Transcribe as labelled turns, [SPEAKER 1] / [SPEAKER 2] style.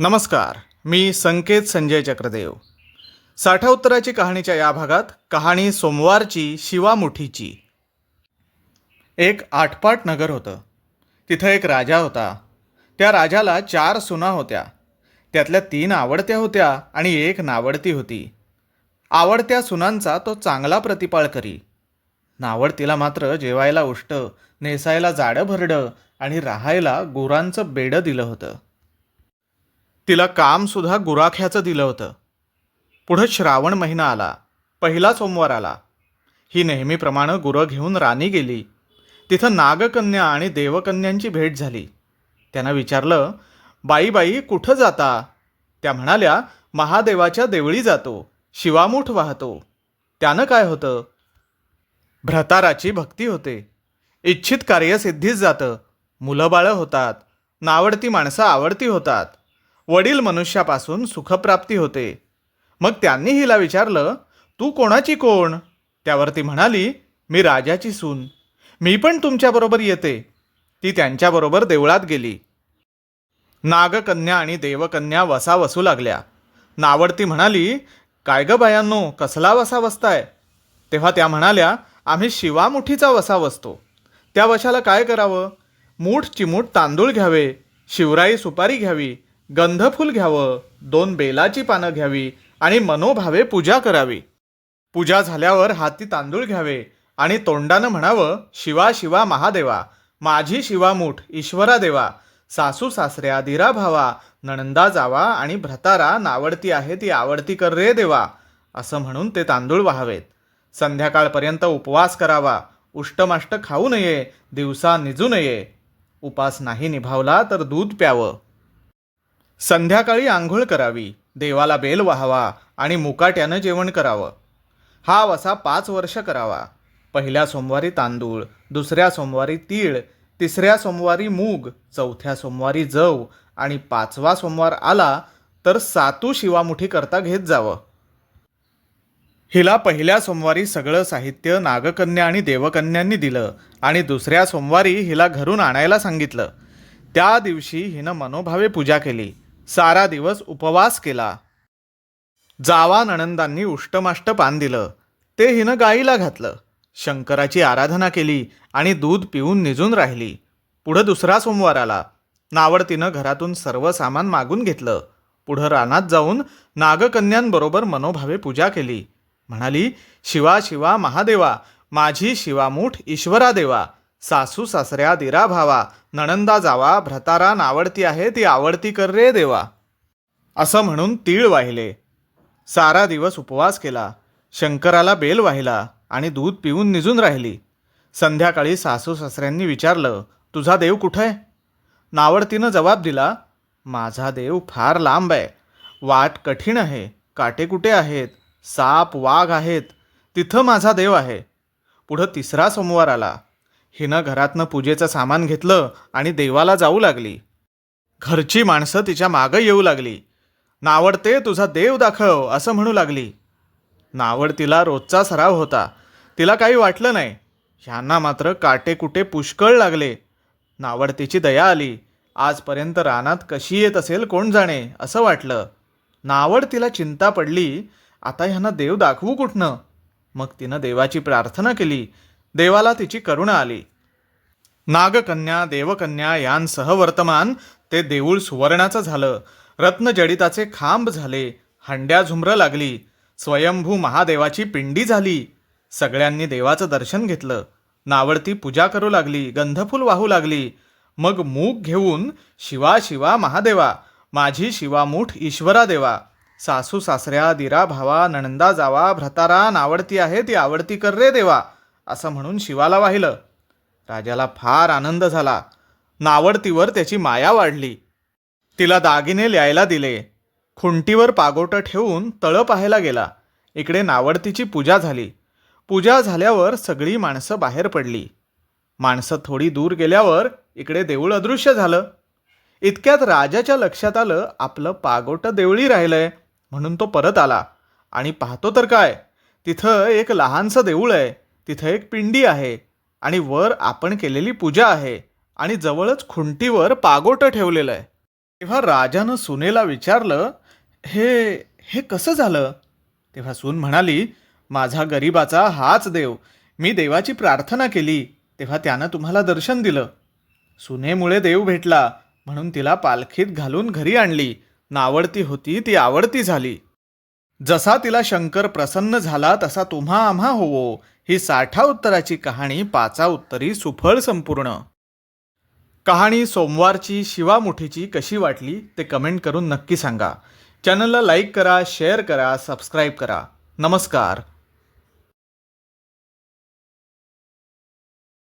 [SPEAKER 1] नमस्कार मी संकेत संजय चक्रदेव. साठा उत्तराची कहाणीच्या या भागात कहाणी सोमवारची शिवामुठीची. एक आठपाट नगर होतं. तिथं एक राजा होता. त्या राजाला चार सुना होत्या. त्यातल्या तीन आवडत्या होत्या आणि एक नावडती होती. आवडत्या सुनांचा तो चांगला प्रतिपाळ करी. नावडतीला मात्र जेवायला उष्ट नेसायला जाडं भरडं आणि राहायला गुरांचं बेडं दिलं होतं. तिला कामसुद्धा गुराख्याचं दिलं होतं. पुढं श्रावण महिना आला. पहिला सोमवार आला. ही नेहमीप्रमाणे गुरं घेऊन राणी गेली. तिथं नागकन्या आणि देवकन्यांची भेट झाली. त्यानं विचारलं बाई बाई कुठं जाता? त्या म्हणाल्या महादेवाच्या देवळी जातो. शिवामूठ वाहतो. त्यानं काय होतं? भ्रताराची भक्ती होते. इच्छित कार्य सिद्धीच जातं. मुलं बाळं होतात. नावडती माणसं आवडती होतात. वडील मनुष्यापासून सुखप्राप्ती होते. मग त्यांनी हिला विचारलं तू कोणाची कोण? त्यावर ती म्हणाली मी राजाची सून. मी पण तुमच्याबरोबर येते. ती त्यांच्याबरोबर देवळात गेली. नागकन्या आणि देवकन्या वसा वसू लागल्या. नावडती म्हणाली काय ग बायांनो कसला वसा वसताय तेव्हा त्या म्हणाल्या आम्ही शिवामुठीचा वसा वसतो त्या वशाला काय करावं? मूठ चिमूट तांदूळ घ्यावे. शिवराई सुपारी घ्यावी. गंधफूल घ्यावं दोन बेलाची पानं घ्यावी आणि मनोभावे पूजा करावी. पूजा झाल्यावर हाती तांदूळ घ्यावे आणि तोंडानं म्हणावं शिवा शिवा महादेवा माझी शिवामूठ ईश्वरा देवा सासू सासऱ्या दिरा भावा नणंदा जावा आणि भ्रतारा नावडती आहे ती आवडती कर रे देवा असं म्हणून ते तांदूळ व्हावेत. संध्याकाळपर्यंत उपवास करावा उष्टमाष्ट खाऊ नये दिवसा निजू नये. उपास नाही निभावला तर दूध प्यावं. संध्याकाळी आंघोळ करावी देवाला बेल व्हावा आणि मुकाट्यानं जेवण करावं. हा वसा पाच वर्ष करावा. पहिल्या सोमवारी तांदूळ दुसऱ्या सोमवारी तीळ तिसऱ्या सोमवारी मूग चौथ्या सोमवारी जव आणि पाचवा सोमवार आला तर सातू शिवामुठी करता घेत जावं. हिला पहिल्या सोमवारी सगळं साहित्य नागकन्या आणि देवकन्यांनी दिलं आणि दुसऱ्या सोमवारी हिला घरून आणायला सांगितलं. त्या दिवशी हिनं मनोभावे पूजा केली. सारा दिवस उपवास केला. जावा नणंदांनी उष्टमाष्ट पान दिलं. ते हिनं गाईला घातलं. शंकराची आराधना केली आणि दूध पिऊन निजून राहिली. पुढं दुसरा सोमवार आला. नावडतीनं घरातून सर्व सामान मागून घेतलं. पुढं रानात जाऊन नागकन्यांबरोबर मनोभावे पूजा केली. म्हणाली शिवा शिवा महादेवा माझी शिवामूठ ईश्वरा देवा सासू सासऱ्या दिरा भावा नणंदा जावा भ्रतारा नावडती आहे ती आवडती कर रे देवा. असं म्हणून तीळ वाहिले. सारा दिवस उपवास केला. शंकराला बेल वाहिला आणि दूध पिऊन निजून राहिली. संध्याकाळी सासू सासऱ्यांनी विचारलं तुझा देव कुठं आहे? नावडतीनं जबाब दिला माझा देव फार लांब आहे. वाट कठीण आहे. काटे कुठे आहेत. साप वाघ आहेत. तिथं माझा देव आहे. पुढं तिसरा सोमवार आला. हिनं घरातनं पूजेचं सामान घेतलं आणि देवाला जाऊ लागली. घरची माणसं तिच्या मागं येऊ लागली. नावडते तुझा देव दाखव असं म्हणू लागली. नावडतीला रोजचा सराव होता. तिला काही वाटलं नाही. ह्यांना मात्र काटे कुटे पुष्कळ लागले. नावडतीची दया आली. आजपर्यंत रानात कशी येत असेल कोण जाणे असं वाटलं. नावड तिला चिंता पडली. आता ह्यांना देव दाखवू कुठनं? मग तिनं देवाची प्रार्थना केली. देवाला तिची करुणा आली. नागकन्या देवकन्या यांसह वर्तमान ते देऊळ सुवर्णाचं झालं. रत्नजडिताचे खांब झाले. हंड्या झुमरं लागली. स्वयंभू महादेवाची पिंडी झाली. सगळ्यांनी देवाचं दर्शन घेतलं. नावडती पूजा करू लागली. गंधफूल वाहू लागली. मग मूग घेऊन शिवा शिवा महादेवा माझी शिवामूठ ईश्वरा देवा सासू सासऱ्या दिरा भावा नणंदा जावा भ्रतारा नावडती आहे ती आवडती कर रे देवा असं म्हणून शिवाला वाहिलं. राजाला फार आनंद झाला. नावडतीवर त्याची माया वाढली. तिला दागिने ल्यायला दिले. खुंटीवर पागोटं ठेवून तळं पाहायला गेला. इकडे नावडतीची पूजा झाली. पूजा झाल्यावर सगळी माणसं बाहेर पडली. माणसं थोडी दूर गेल्यावर इकडे देऊळ अदृश्य झालं. इतक्यात राजाच्या लक्षात आलं आपलं पागोटं देवळी राहिलंय म्हणून तो परत आला. आणि पाहतो तर काय? तिथं एक लहानसं देऊळ आहे. तिथं एक पिंडी आहे आणि वर आपण केलेली पूजा आहे आणि जवळच खुंटीवर पागोटं ठेवलेलं आहे. तेव्हा राजानं सुनेला विचारलं हे हे कसं झालं? तेव्हा सून म्हणाली माझा गरिबाचा हाच देव. मी देवाची प्रार्थना केली. तेव्हा त्यानं तुम्हाला दर्शन दिलं. सुनेमुळे देव भेटला म्हणून तिला पालखीत घालून घरी आणली. नावडती होती ती आवडती झाली. जसा तिला शंकर प्रसन्न झाला तसा तुम्हा आम्हा होवो. ही साठा उत्तराची कहाणी पाचा उत्तरी सुफळ संपूर्ण. कहाणी सोमवारची शिवामुठीची कशी वाटली ते कमेंट करून नक्की सांगा. चॅनलला लाईक करा शेअर करा सबस्क्राईब करा. नमस्कार.